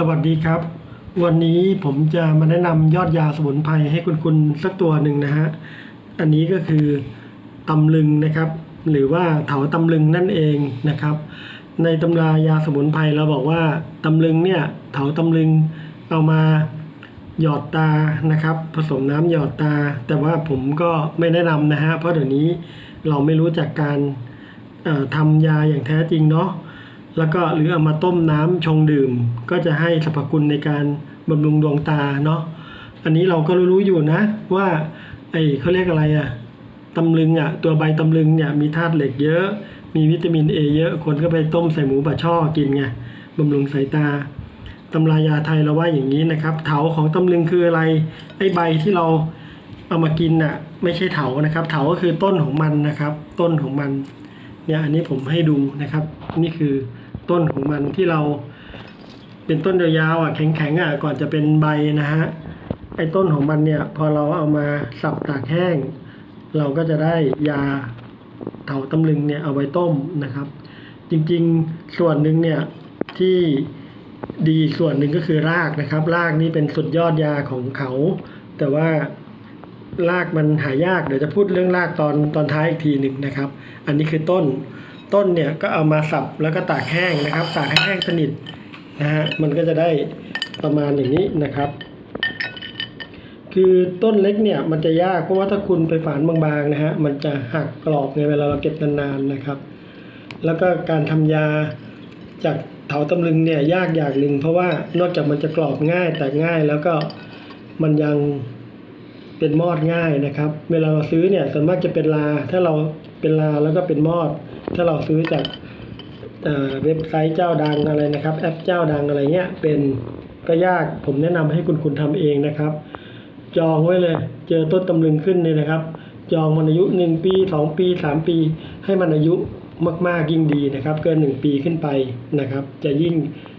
สวัสดีครับ วันนี้ผมจะมาแนะนำยอดยาสมุนไพรให้คุณคุณสักตัวหนึ่งนะฮะ อันนี้ก็คือตำลึงนะครับ หรือว่าเถาตำลึงนั่นเองนะครับ ในตำรายาสมุนไพรเราบอกว่าตำลึงเนี่ยเถาตำลึงเอามาหยอดตานะครับ ผสมน้ำหยอดตา แต่ว่าผมก็ไม่แนะนำนะฮะเพราะเดี๋ยวนี้เราไม่รู้จักการทำยาอย่างแท้จริงเนาะ แล้วก็หรือเอามาต้มน้ำชงดื่ม ก็จะให้สรรพคุณในการบำรุงดวงตาเนาะอันนี้เราก็รู้อยู่นะ ว่าไอเขาเรียกอะไรอะตำลึงอะตัวใบตำลึงเนี่ยมีธาตุเหล็กเยอะ มีวิตามินเอเยอะคนก็ไปต้มใส่หมูบะช่อกินไงบำรุงสายตาตำรายาไทยเราว่าอย่างนี้นะครับ เถาของตำลึงคืออะไร ไอใบที่เราเอามากินน่ะ ไม่ใช่เถานะครับ เถาก็คือต้นของมันนะครับ ต้นของมัน เนี่ยอันนี้ผมให้ดูนะครับ นี่คือต้นของมันที่เรา เป็นต้นยาวๆอะแข็งๆอะก่อนจะเป็นใบนะฮะไอ้ต้นของมันเนี่ย พอเราเอามาสับตากแห้ง เราก็จะได้ยาเถาตำลึงเนี่ยเอาไว้ต้มนะครับ จริงๆส่วนหนึ่งเนี่ยที่ดีส่วนหนึ่งก็คือรากนะครับ รากนี่เป็นสุดยอดยาของเขา แต่ว่า รากมันหายากเดี๋ยวจะพูดเรื่องรากตอนตอนท้ายอีกทีหนึ่งนะครับ อันนี้คือต้นต้นเนี่ยก็เอามาสับแล้วก็ตากแห้งนะครับ ตากให้แห้งสนิทนะฮะมันก็จะได้ประมาณอย่างนี้นะครับ คือต้นเล็กเนี่ยมันจะยากเพราะว่าถ้าคุณไปฝานบางๆนะฮะมันจะหักกรอบในเวลาเราเก็บนานๆนะครับ แล้วก็การทำยาจากเถาตำลึงเนี่ยยากอย่างหนึ่งเพราะว่านอกจากมันจะกรอบง่ายแต่ง่ายแล้วก็มันยัง เป็นมอดง่ายนะครับ เวลาเราซื้อเนี่ยส่วนมากจะเป็นลา ถ้าเราเป็นลาแล้วก็เป็นมอด ถ้าเราซื้อจากเว็บไซต์เจ้าดังอะไรนะครับ แอปเจ้าดังอะไรเงี้ยเป็นก็ยากผมแนะนำให้คุณคุณทำเองนะครับ จองไว้เลย เจอต้นตำลึงขึ้นเนี่ยนะครับ จองมันอายุหนึ่งปีสองปีสามปี ให้มันอายุมากๆยิ่งดีนะครับ เกินหนึ่งปีขึ้นไปนะครับ จะยิ่ง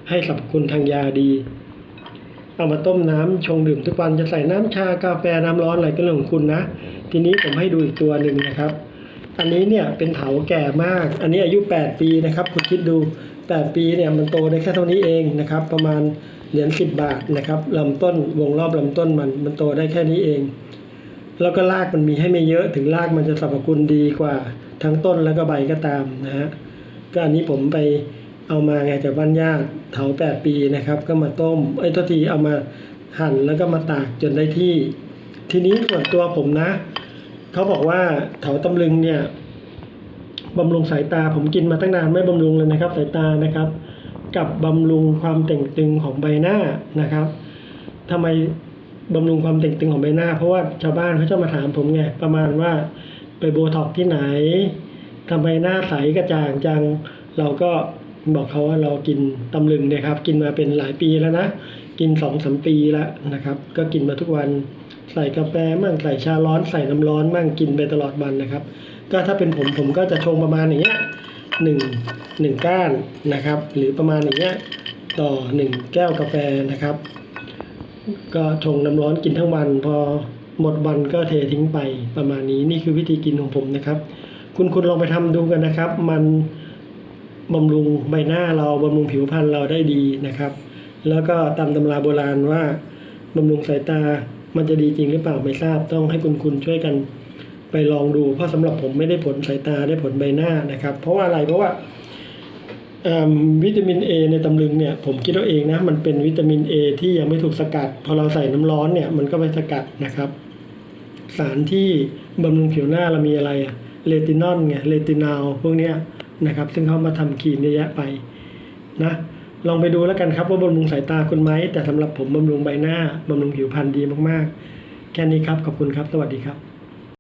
ให้สรรพคุณทางยาดี เอามาต้มน้ำชงดื่มทุกวันจะใส่น้ำชากาแฟน้ำร้อนอะไรก็เรื่องของคุณนะ ทีนี้ผมให้ดูอีกตัวหนึ่งนะครับ อันนี้เนี่ยเป็นเถาแก่มาก อันนี้อายุ 8 ปีนะครับ คุณคิดดู 8 ปีเนี่ยมันโตได้แค่เท่านี้เองนะครับ ประมาณเหรียญ10บาทนะครับลำต้นวงรอบลำต้นมันมันโตได้แค่นี้เอง แล้วก็รากมันมีให้ไม่เยอะถึงรากมันจะสรรพคุณดีกว่าทั้งต้นแล้วก็ใบก็ตามนะฮะก็อันนี้ผมไป เอามาไงจากบ้านญาติเถาแปดปีนะครับ ก็มาต้มไอ้ยตัวทีเอามาหั่นแล้วก็มาตากจนได้ที่ ทีนี้ส่วนตัวผมนะเขาบอกว่าเถาตำลึงเนี่ยบำรุงสายตาผมกินมาตั้งนานไม่บำรุงเลยนะครับสายตานะครับ กับบำรุงความเต่งตึงของใบหน้านะครับทำไมบำรุงความเต่งตึงของใบหน้า เพราะว่าชาวบ้านเขาจะมาถามผมไงประมาณว่าไปโบท็อกที่ไหนทำไมหน้าใสกระจ่างจัง เราก็ บอกเขาว่าเรากินตำลึงเนี่ยครับ กินมาเป็นหลายปีแล้วนะ กินสองสามปีแล้วนะครับ ก็กินมาทุกวันใส่กาแฟมั่งใส่ชาร้อนใส่น้ำร้อนมั่งกินไปตลอดวันนะครับ ก็ถ้าเป็นผมผมก็จะชงประมาณอย่างเงี้ยหนึ่งหนึ่งก้านนะครับ หรือประมาณอย่างเงี้ยต่อหนึ่งแก้วกาแฟนะครับ ก็ชงน้ำร้อนกินทั้งวัน พอหมดวันก็เททิ้งไปประมาณนี้นี่คือวิธีกินของผมนะครับ คุณคุณลองไปทำดูกันนะครับ มัน บำรุงใบหน้าเราบำรุงผิวพรรณเราได้ดีนะครับ แล้วก็ตามตำราโบราณว่าบำรุงสายตามันจะดีจริงหรือเปล่าไม่ทราบต้องให้คุณคุณช่วยกันไปลองดูเพราะสำหรับผมไม่ได้ผลสายตาได้ผลใบหน้านะครับ เพราะว่าอะไรเพราะว่าวิตามิน A ในตำลึงเนี่ยผมคิดเอาเองนะมันเป็นวิตามิน A ที่ยังไม่ถูกสกัด พอเราใส่น้ำร้อนเนี่ยมันก็ไปสกัดนะครับ สารที่บำรุงผิวหน้าเรามีอะไรอะเลตินอลไงเลตินอลพวกเนี้ย นะครับ ซึ่งเขามาทำครีมเยอะแยะไปนะลองไปดูแล้วกันครับว่าบำรุงสายตาคุณไหม แต่สำหรับผมบำรุงใบหน้าบำรุงผิวพรรณดีมากๆ แค่นี้ครับ ขอบคุณครับ สวัสดีครับ